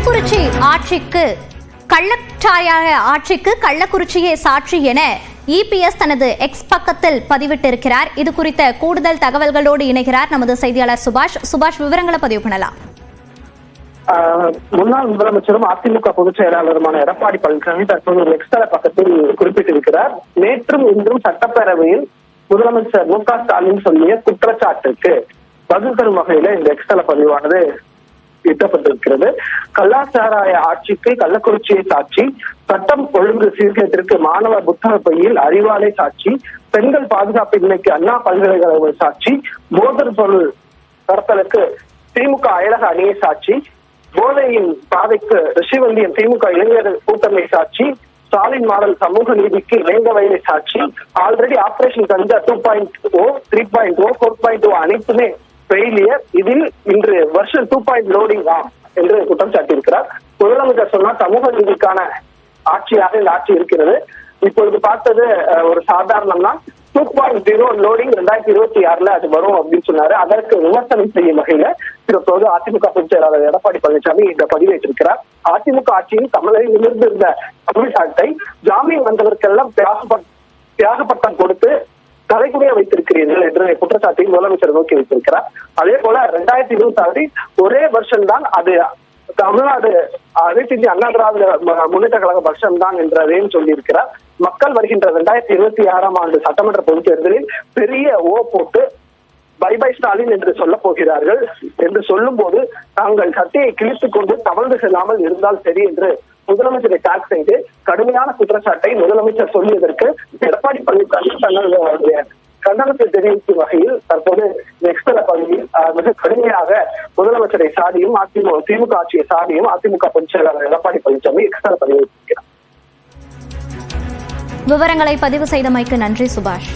கள்ளக்குறிச்சி ஆட்சிக்கு கள்ளச்சாயாக ஆட்சிக்கு கள்ளக்குறிச்சியே சாட்சி என இபிஎஸ் தனது எக்ஸ் பக்கத்தில் பதிவிட்டிருக்கிறார். இது குறித்த கூடுதல் தகவல்களோடு இணைகிறார் நமது செய்தியாளர் சுபாஷ். சுபாஷ் விவரங்களை பதிவு பண்ணலாம். முன்னாள் முதலமைச்சரும் அதிமுக பொதுச் செயலாளருமான எடப்பாடி பழனிசாமி தற்போது ஒரு எக்ஸ்ட்ரா பக்கத்தில் குறிப்பிட்டிருக்கிறார். நேற்றும் இன்றும் சட்டப்பேரவையில் முதலமைச்சர் மு க ஸ்டாலின் சொல்லிய குற்றச்சாட்டுக்கு பதில் தரும் வகையில இந்த எக்ஸ்ட்ரா பதிவானது எட்டப்பட்டிருக்கிறது. கலாச்சாராய ஆட்சிக்கு கள்ளக்குறிச்சியை சாட்சி சட்டம் ஒழுங்கு சீர்கேட்டிற்கு மாணவ புத்தக பையில் அறிவாலை சாட்சி பெண்கள் பாதுகாப்பின்மைக்கு அண்ணா பல்கலைக்கழக சாட்சி போதர் பொருள் கடத்தலுக்கு திமுக அயலக அணியை சாட்சி போதையின் பாதைக்கு ரிஷிவந்தியம் திமுக இளைஞர் கூட்டமை சாட்சி ஸ்டாலின் மாடல் சமூக நீதிக்கு இளைந்த வயலை சாட்சி ஆல்ரெடி ஆபரேஷன் கஞ்சா two point O three point O four point O அனைத்துமே ஃபெயிலியர் இதில் இன்று வருஷம் டூ பாயிண்ட் லோடிங் ஆம் என்று குற்றம் சாட்டியிருக்கிறார். முதலமைச்சர் சொன்னால் சமூக நீதிக்கான ஆட்சியாக இந்த ஆட்சி இருக்கிறது. இப்பொழுது பார்த்தது ஒரு சாதாரணம்னா டூ பாயிண்ட் ஜீரோ லோடிங் ரெண்டாயிரத்தி இருபத்தி ஆறுல அது வரும் அப்படின்னு சொன்னாரு. அதற்கு விமர்சனம் செய்யும் வகையில இப்போது அதிமுக பொதுச் செயலாளர் எடப்பாடி பழனிசாமி இந்த பதிவேற்றிருக்கிறார். அதிமுக ஆட்சியில் தமிழை நிமிர்ந்திருந்த தமிழ்நாட்டை ஜாமீன் வந்தவர்க்கெல்லாம் தியாகப்பட் தியாகப்பட்டம் கொடுத்து தலைக்குடிய வைத்திருக்கிறீர்கள் என்ற குற்றச்சாட்டை முதலமைச்சர் நோக்கி வைத்திருக்கிறார். அதே போல ரெண்டாயிரத்தி இருபத்தி ஆறு ஒரே வருஷம் தான் அது தமிழ்நாடு அனைத்து இந்திய அண்ணா திராவிட முன்னேற்ற கழக வருஷம் தான் என்றதையும் சொல்லியிருக்கிறார். மக்கள் வருகின்ற ரெண்டாயிரத்தி இருபத்தி ஆறாம் ஆண்டு சட்டமன்ற பொதுத் தேர்தலில் பெரிய ஓ போட்டு பை பை ஸ்டாலின் என்று சொல்ல போகிறார்கள். என்று சொல்லும் போது தாங்கள் சட்டையை கிழித்துக் கொண்டு தவழ்ந்து செல்லாமல் இருந்தால் சரி என்று முதலமைச்சரை டாக் செய்து கடுமையான குற்றச்சாட்டை முதலமைச்சர் சொல்லியதற்கு எடப்பாடி பழனிசாமி தன்னுடைய கண்டனத்தை தெரிவிக்கும் வகையில் தற்போது நெக்ஸ்ட் பகுதியில் மிக கடுமையாக முதலமைச்சரை சாடியும் அதிமுக திமுக ஆட்சியை சாடியும் அதிமுக பொதுச் செயலாளர் எடப்பாடி பழனிசாமி எக்ஸ்ட்ரா பதிவு விவரங்களை பதிவு செய்தமைக்கு நன்றி சுபாஷ்.